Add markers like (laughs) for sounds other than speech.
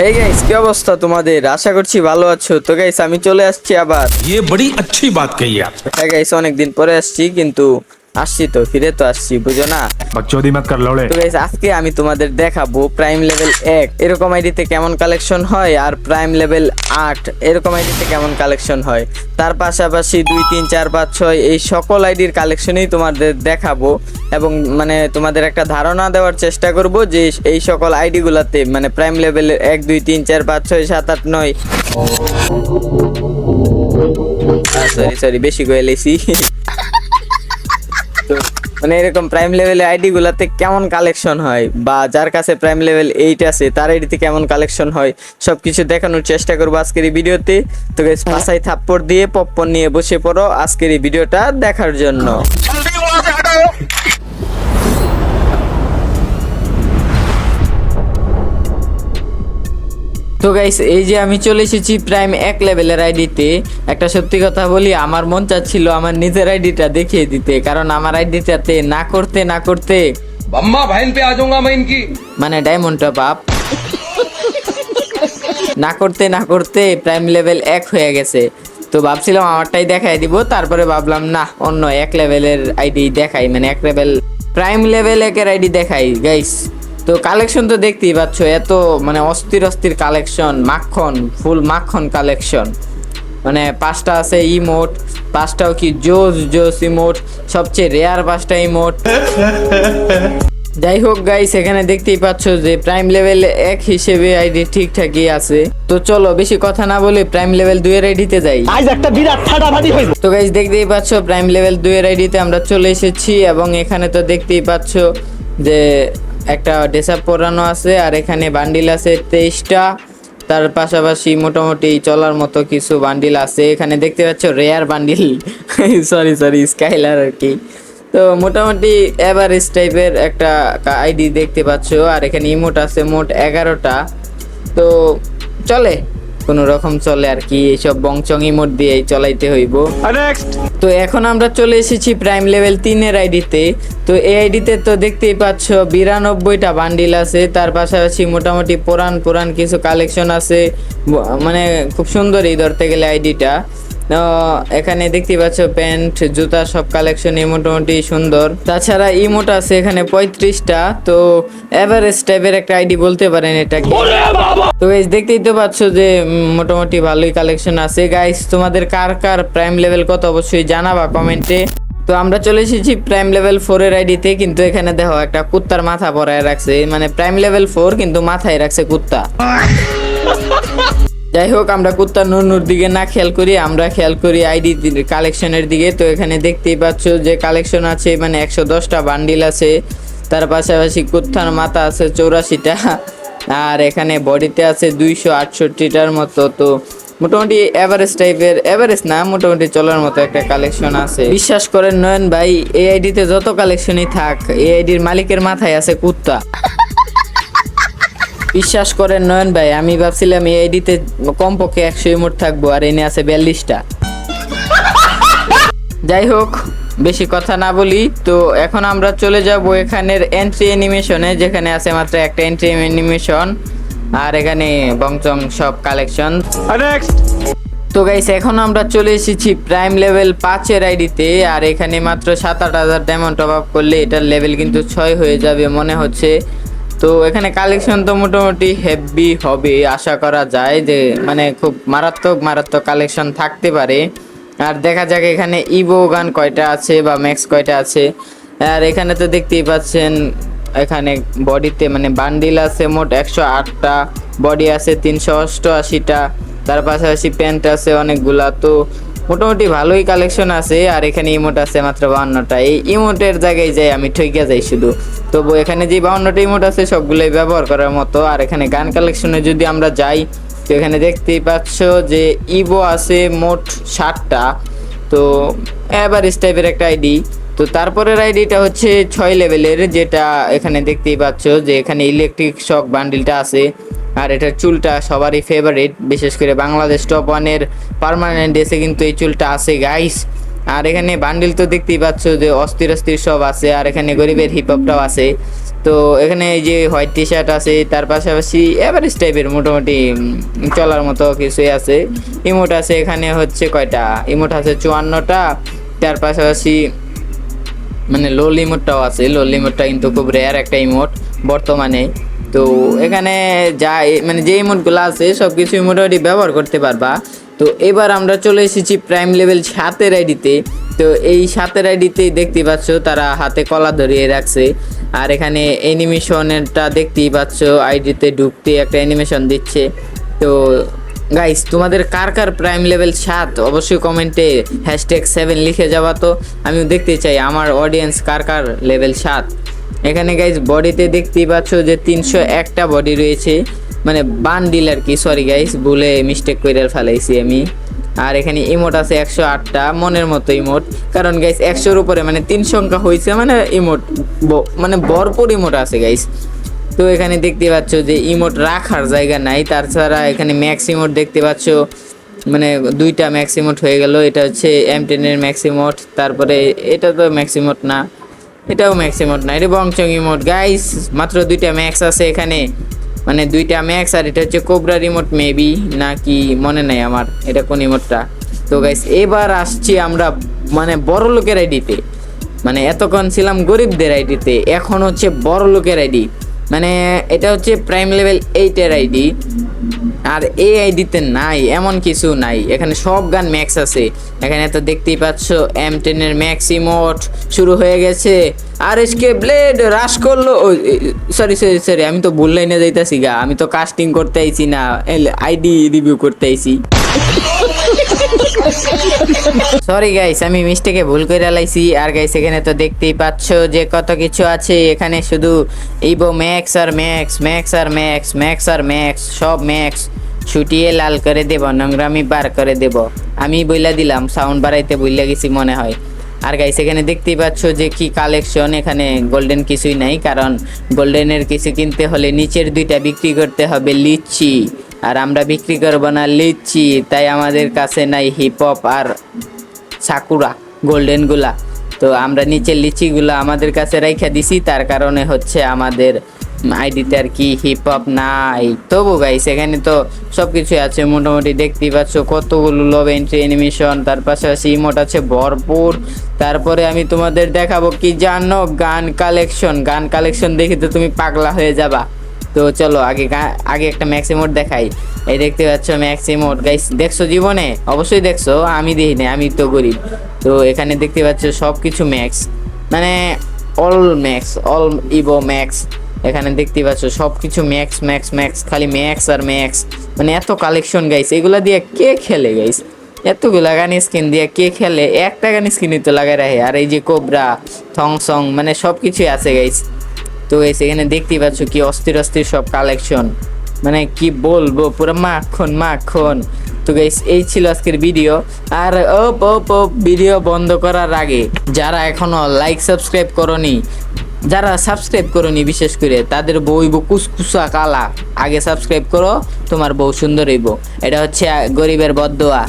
এই গাইস কি অবস্থা তোমাদের আশা করছি ভালো আছো তো গাইস আমি চলে আসছি আবার ये बड़ी अच्छी बात कही आप হ্যাঁ গাইস অনেকদিন পরে আসছি কিন্তু আসছি তো ফিরে তো আসছি বুঝো না? তো গাইস আজকে আমি তোমাদের দেখাবো প্রাইম লেভেল এক। এরকম আইডিতে কেমন কালেকশন হয় আর প্রাইম লেভেল আট? এরকম আইডিতে কেমন কালেকশন হয়? তার পাশাপাশি দুই তিন চার পাঁচ ছয় এই সকল আইডির কালেকশনই তোমাদের দেখাবো এবং মানে তোমাদের একটা ধারণা দেওয়ার চেষ্টা করব যে এই সকল আইডিগুলোতে মানে প্রাইম লেভেলের এক দুই তিন চার পাঁচ ছয় সাত আট নয়। oh. সরি সরি বেশি গয়ে লেছি। তো মানে এরকম প্রাইম লেভেলের আইডি গুলাতে কেমন কালেকশন হয়? বা যার কাছে প্রাইম লেভেল এইট আছে, তার আইডিতে কেমন কালেকশন হয়? সব কিছু দেখানোর চেষ্টা করব আজকের এই ভিডিওতে। তো পাশায় থাপ্পড় দিয়ে পপকর্ন নিয়ে বসে পড়ো আজকের এই ভিডিওটা দেখার জন্য। গাইস এই যে আমি চলে এসেছি প্রাইম এক লেভেলের আইডিতে একটা সত্যি কথা বলি আমার মন চাচ্ছিল আমার নিজের আইডিটা দেখিয়ে দিতে কারণ আমার আইডিটাতে না করতে না করতে अम्मा बहन पे आ जाऊंगा मैं इनकी মানে ডায়মন্ড টপ আপ না করতে না করতে প্রাইম লেভেল এক হয়ে গেছে তো ভাবছিলাম আমারটাই দেখাই দিব তারপরে ভাবলাম না অন্য এক লেভেলের আইডি দেখাই মানে এক লেভেল প্রাইম লেভেল একের আইডি দেখাই গাইস তো কালেকশন তো দেখতেই পাচ্ছ এত মানে অস্থির অস্থির কালেকশন মাখন ফুল মাখন কালেকশন মানে পাঁচটা আছে ইমোট পাঁচটাও কি জোস জোস ইমোট সবচেয়ে রেয়ার পাঁচটা ইমোট যাই হোক গাইস এখানে দেখতেই পাচ্ছ যে প্রাইম লেভেল এক হিসেবে আইডি ঠিকঠাকই আছে। তো চলো বেশি কথা না বলে প্রাইম লেভেল দুইয়ের আইডিতে যাই। আজ একটা বিরাট ফাটাফাটি হইব। তো গাইস দেখতেই পাচ্ছ প্রাইম লেভেল দুইয়ের আইডিতে আমরা চলে এসেছি এবং এখানে তো দেখতেই পাচ্ছ যে একটা ডেসাপ পরানো আছে, আর এখানে বান্ডিল আছে তেইশটা। তার পাশাপাশি মোটামুটি চলার মতো কিছু বান্ডিল আছে। এখানে দেখতে পাচ্ছ rare bundle. (laughs) Sorry sorry Skyler আর কি। তো মোটামুটি অ্যাভারেজ টাইপের একটা আইডি দেখতে পাচ্ছ, আর এখানে ইমোট আছে মোট এগারোটা। তো চলে। কোনো রকম চলে আর কি এইসব বংচং ইমোট দিয়ে চলাইতে হইব। তো এখন আমরা চলে এসেছি প্রাইম লেভেল তিনের আইডিতে তো। এই আইডিতে তো দেখতেই পাচ্ছ বিরানব্বইটা বান্ডিল আছে তার পাশাপাশি মোটামুটি পুরান পুরান কিছু কালেকশন আছে। মানে খুব সুন্দরই ধরতে গেলে আইডিটা এখানে দেখতে পাচ্ছ প্যান্ট জুতা সব কালেকশনই মোটামুটি সুন্দর। তাছাড়া ইমোট আছে এখানে পঁয়ত্রিশটা তো এভারেজ টাইপের একটা আইডি বলতে পারেন এটাকে। তো গাইস দেখতেই তো পাচ্ছ যে মোটামুটি ভালোই কালেকশন আছে। গাইস তোমাদের কার কার প্রাইম লেভেল কত অবশ্যই জানাবা কমেন্টে। তো আমরা চলে এসেছি প্রাইম লেভেল ফোর এর আইডিতে কিন্তু এখানে দেখো একটা কুত্তার মাথা পরায় রাখছে। মানে প্রাইম লেভেল ফোর কিন্তু মাথায় রাখছে কুত্তা। যাই হোক, আমরা কুত্তা নুনুর দিকে না খেয়াল করি, আমরা খেয়াল করি আইডি কালেকশনের দিকে। তো এখানে দেখতেই পাচ্ছ যে কালেকশন আছে মানে একশো দশটা বান্ডিল আছে। তার পাশাপাশি কুত্তার মাথা আছে চৌরাশিটা। আর এখানে বডিতে আছে দুইশো আটষট্টিটার মতো। তো মোটামুটি এভারেজ টাইপের এভারেজ না, মোটামুটি চলার মতো একটা কালেকশন আছে। বিশ্বাস করেন নয়ন ভাই, এই আইডিতে যত কালেকশনই থাক, এই আইডির মালিকের মাথায় আছে কুত্তা। বিশ্বাস করেন নয়ন ভাই আমি ভাবছিলাম এই আইডিতে কমপক্ষে একশো ইমোট থাকব আর এনে আছে বিয়াল্লিশটা। যাই হোক বেশি কথা না বলি তো এখন আমরা চলে যাব এখানের এন্ট্রি অ্যানিমেশনে যেখানে আছে মাত্র একটা এন্ট্রি অ্যানিমেশন আর এখানে বংচং সব কালেকশন তো গাইস এখন আমরা চলে এসেছি প্রাইম লেভেল পাঁচের আইডিতে আর এখানে মাত্র সাত আট হাজার ডায়মন্ড টপ আপ করলে এটার লেভেল কিন্তু ছয় হয়ে যাবে মনে হচ্ছে। তো এখানে কালেকশন তো মোটামুটি হেভি হবে, আশা করা যায় যে মানে খুব মারাত্মক মারাত্মক কালেকশন থাকতে পারে। আর দেখা যাক এখানে ইবো গান কয়টা আছে বা ম্যাক্স কয়টা আছে। আর এখানে তো দেখতেই পাচ্ছেন, এখানে বডিতে মানে বান্ডিল আছে মোট একশো আটটা বডি আছে তিনশো অষ্টআশিটা, তার পাশাপাশি প্যান্ট আছে অনেকগুলা। তো মোটামুটি ভালোই কালেকশন আছে, আর এখানে ইমোট আছে মাত্র বাউন্নটা এই ইমোটের জায়গায় যাই আমি ঠইকে যাই শুধু। তবু এখানে যে বাউন্নটা ইমোট আছে, সবগুলোই ব্যবহার করার মতো। আর এখানে গান কালেকশনে যদি আমরা যাই, তো এখানে দেখতেই পাচ্ছ যে ইবো আছে মোট ষাটটা। তো অ্যাভারেজ টাইপের একটা আইডি তো তারপরের আইডিটা হচ্ছে ছয় লেভেলের যেটা এখানে দেখতেই পাচ্ছ যে এখানে ইলেকট্রিক শক বান্ডিলটা আছে। আর এটার চুলটা সবারই ফেভারিট বিশেষ করে বাংলাদেশ টপ ওয়ানের পারমানেন্ট এসে কিন্তু এই চুলটা আছে গাইস আর এখানে বান্ডিল তো দেখতেই পাচ্ছ যে অস্থির অস্থির সব আছে, আর এখানে গরিবের হিপ হপটাও আছে। তো এখানে এই যে হোয়াইট টি শার্ট আছে, তার পাশাপাশি এভারেজ টাইপের মোটামুটি চলার মতো কিছুই আছে। ইমোট আছে এখানে হচ্ছে কয়টা? ইমোট আছে চুয়ান্নটা, তার পাশাপাশি মানে লো লিমিটটাও আছে। লো লিমিটটা কিন্তু খুব রেয়ার একটা ইমোট বর্তমানে। তো এখানে যা মানে যে ইমোটগুলো আছে সব কিছু মোটামুটি ব্যবহার করতে পারবা। তো এবার আমরা চলে এসেছি প্রাইম লেভেল সাতের আইডিতে তো। এই সাতের আইডিতেই দেখতে পাচ্ছ, তারা হাতে কলা ধরিয়ে রাখছে। আর এখানে অ্যানিমেশনেরটা দেখতেই পাচ্ছ আইডিতে ঢুকতে একটা অ্যানিমেশন দিচ্ছে। তো গাইস তোমাদের কার কার প্রাইম লেভেল সাত? অবশ্যই কমেন্টে হ্যাশট্যাগ সেভেন লিখে যাবা তো। আমিও দেখতে চাই, আমার অডিয়েন্স কার কার লেভেল সাত? এখানে গাইস বডিতে দেখতেই পাচ্ছ যে তিনশো একটা বডি রয়েছে। মানে বান্ডিল আর কি সরি গাইস ভুলে মিস্টেক করে ফেলাইছি আমি। আর এখানে ইমোট আছে একশো আটটা, মনের মতো ইমোট কারণ গাইস একশোর উপরে মানে তিন সংখ্যা হয়েছে মানে ইমোট মানে ভরপুর ইমোট আছে গাইস তো এখানে দেখতে পাচ্ছ যে ইমোট রাখার জায়গা নাই তাছাড়া এখানে ম্যাক্স ইমোট দেখতে পাচ্ছ। মানে দুইটা ম্যাক্স ইমোট হয়ে গেল, এটা হচ্ছে এম টেনের ম্যাক্স ইমোট তারপরে এটা তো ম্যাক্স ইমোট না। এটাও ম্যাক্স ইমোট না, এটা বংচং ইমোট গাইস মাত্র দুইটা ম্যাক্স আছে এখানে। মানে দুইটা ম্যাক্স আর এটা হচ্ছে কোবরা রিমোট মেবি নাকি মনে নাই আমার এটা কোন ইমোটটা তো গাইস এবার আসছি আমরা মানে বড় লোকের আইডিতে মানে এতক্ষণ ছিলাম গরিবদের আইডিতে এখন হচ্ছে বড় লোকের আইডি মানে এটা হচ্ছে প্রাইম লেভেল এইটের আইডি আর এআই আইডিতে নাই, এমন কিছু নাই। এখানে সব গান ম্যাক্স আছে। এখানে তো দেখতেই পাচ্ছ এম টেনের ম্যাক্স ইমোট শুরু হয়ে গেছে। আর এসকে ব্লেড রাশ করল। সরি সরি সরি আমি তো বললাই না যাইতাছি গা। আমি তো কাস্টিং করতে আইছি না। আইডি রিভিউ করতে আইছি। সরি গাইস আমি মিস্টেকে ভুল করে লাইছি। আর গাইস এখানে তো দেখতেই পাচ্ছ যে কত কিছু আছে। এখানে শুধু ইবো ম্যাক্স আর ম্যাক্স ম্যাক্স আর ম্যাক্স ম্যাক্স আর ম্যাক্স সব ম্যাক্স ছুটিয়ে লাল করে দেব, নোংরামি বার করে দেব। আমি বইলা দিলাম সাউন্ড বাড়াইতে বইলা গেছি মনে হয়। আর গাইস এখানে দেখতেই পাচ্ছ যে কি কালেকশন এখানে গোল্ডেন কিছুই নাই। কারণ গোল্ডেনের কিছু কিনতে হলে নিচের দুইটা বিক্রি করতে হবে লিচি। আর আমরা বিক্রি করব না লিচি, তাই আমাদের কাছে নাই হিপ হপ আর সাকুরা গোল্ডেনগুলা তো আমরা নিচের লিচিগুলো আমাদের কাছে রাইখা দিছি, তার কারণে হচ্ছে আমাদের আইডিতে আর কি হিপ হপ নাই। তবু গাইস এখানে তো সব কিছুই আছে, মোটামুটি দেখতেই পাচ্ছ কতগুলো লভ এন্ট্রি অ্যানিমেশন তার পাশাপাশি ইমোট আছে ভরপুর। তারপরে আমি তোমাদের দেখাবো কি জানো, গান কালেকশন গান কালেকশন দেখে তো তুমি পাগলা হয়ে যাবা। তো চলো, আগে আগে একটা ম্যাক্সিমোট দেখাই। এই দেখতে পাচ্ছ ম্যাক্সিমোট গাইস দেখছ জীবনে? অবশ্যই দেখছ, আমি দেখি না আমি তো গরিব। তো এখানে দেখতে পাচ্ছ সব কিছু ম্যাক্স মানে all max all evo max এখানে দেখতে পাচ্ছ সব কিছু ম্যাক্স ম্যাক্স ম্যাক্স খালি ম্যাক্স আর ম্যাক্স মানে এত কালেকশন গাইস এগুলা দিয়ে কে খেলে গাইস এতগুলা গান স্কিন দিয়ে কে খেলে? একটা গান স্কিনই তো লাগাই রাখে। আর এই যে কোবরা থংসং মানে সব কিছুই আছে গাইস তো সেখানে দেখতেই পাচ্ছ কি অস্থির অস্থির সব কালেকশন মানে কি বলব, পুরো মাখন মাখন। তো গাইস এই ছিল আজকের ভিডিও আর ওপ ওপ ওপ ভিডিও বন্ধ করার আগে, যারা এখনও লাইক সাবস্ক্রাইব করনি, যারা সাবস্ক্রাইব করনি বিশেষ করে, তাদের বইব কুসকুসা কালা। আগে সাবস্ক্রাইব করো, তোমার বউ সুন্দর হইব। এটা হচ্ছে গরিবের বদোয়া